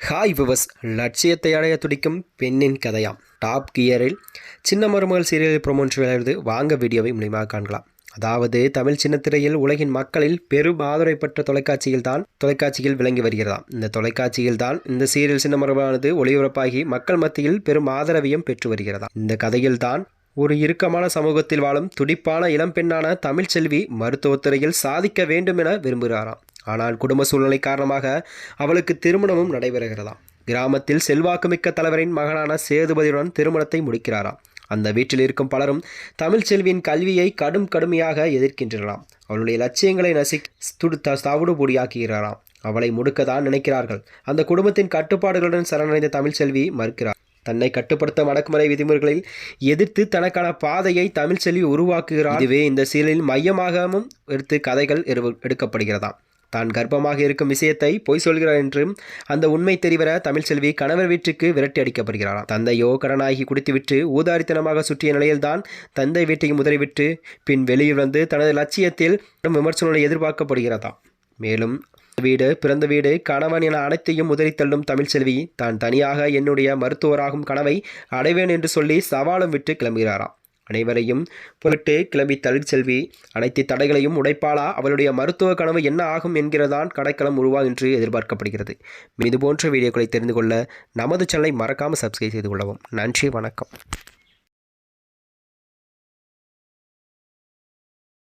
Hi விவஸ் லட்சியத்தை அடைய துடிக்கும் பெண்ணின் கதையாம். டாப் கியரில் சின்ன மருமகள் சீரியல் ப்ரொமோஷன் வாங்க வீடியோவை மூலியமாக காண்கலாம். அதாவது தமிழ் சின்னத்திரையில் உலகின் மக்களில் பெரும் ஆதரவை பெற்ற தொலைக்காட்சியில் தான் தொலைக்காட்சியில் விளங்கி வருகிறதாம். இந்த தொலைக்காட்சியில் தான் இந்த சீரியல் சின்ன மரபானது ஒளிபரப்பாகி மக்கள் மத்தியில் பெரும் ஆதரவையும் பெற்று வருகிறதாம். இந்த கதையில் தான் ஒரு இறுக்கமான சமூகத்தில் வாழும் துடிப்பான இளம்பெண்ணான தமிழ்ச்செல்வி மருத்துவத்துறையில் சாதிக்க வேண்டும் என விரும்புகிறாராம். ஆனால் குடும்ப சூழ்நிலை காரணமாக அவளுக்கு திருமணமும் நடைபெறுகிறதாம். கிராமத்தில் செல்வாக்குமிக்க தலைவரின் மகனான சேதுபதியுடன் திருமணத்தை முடிக்கிறாராம். அந்த வீட்டில் இருக்கும் பலரும் தமிழ்ச்செல்வியின் கல்வியை கடும் கடுமையாக எதிர்க்கின்றனராம். அவளுடைய லட்சியங்களை நசி தவிடுபொடியாக்குகிறாராம். அவளை முடுக்கதான் நினைக்கிறார்கள். அந்த குடும்பத்தின் கட்டுப்பாடுகளுடன் சரணடைந்த தமிழ்ச்செல்வி மறுக்கிறார். தன்னை கட்டுப்படுத்தும் அடக்குமுறை விதிமுறைகளில் எதிர்த்து தனக்கான பாதையை தமிழ்ச்செல்வி உருவாக்குகிறார் இதுவே இந்த சீரியலில் மையமாகவும் எடுத்து கதைகள் எடுக்கப்படுகிறதாம். தான் கர்ப்பமாக இருக்கும் விஷயத்தை பொய் சொல்கிறார் என்றும் அந்த உண்மை தெரிவர தமிழ்ச்செல்வி கணவர் வீட்டுக்கு விரட்டி அடிக்கப்படுகிறாராம் தந்தையோ கடனாகி குடித்துவிட்டு ஊதாரித்தனமாக சுற்றிய நிலையில்தான் தந்தை வீட்டையும் முதலிவிட்டு பின் வெளியில் வந்து தனது லட்சியத்தில் விமர்சனங்களை எதிர்பார்க்கப்படுகிறதாம். மேலும் வீடு பிறந்த வீடு கணவன் என அனைத்தையும் முதலித்தள்ளும் தமிழ்ச்செல்வி தான் தனியாக என்னுடைய மருத்துவராகும் கனவை அடைவேன் என்று சொல்லி சவாலும் விட்டு கிளம்புகிறாராம். அனைவரையும் பொருட்டு கிளம்பி தமிழ்ச்செல்வி அனைத்து தடைகளையும் உடைப்பாளா? அவளுடைய மருத்துவ கனவு என்ன ஆகும் என்கிறதான் கடைக்களம் உருவா என்று எதிர்பார்க்கப்படுகிறது. இது போன்ற வீடியோக்களை தெரிந்து கொள்ள நமது சேனலை மறக்காமல் சப்ஸ்கிரைப் செய்து கொள்ளவும். நன்றி வணக்கம்.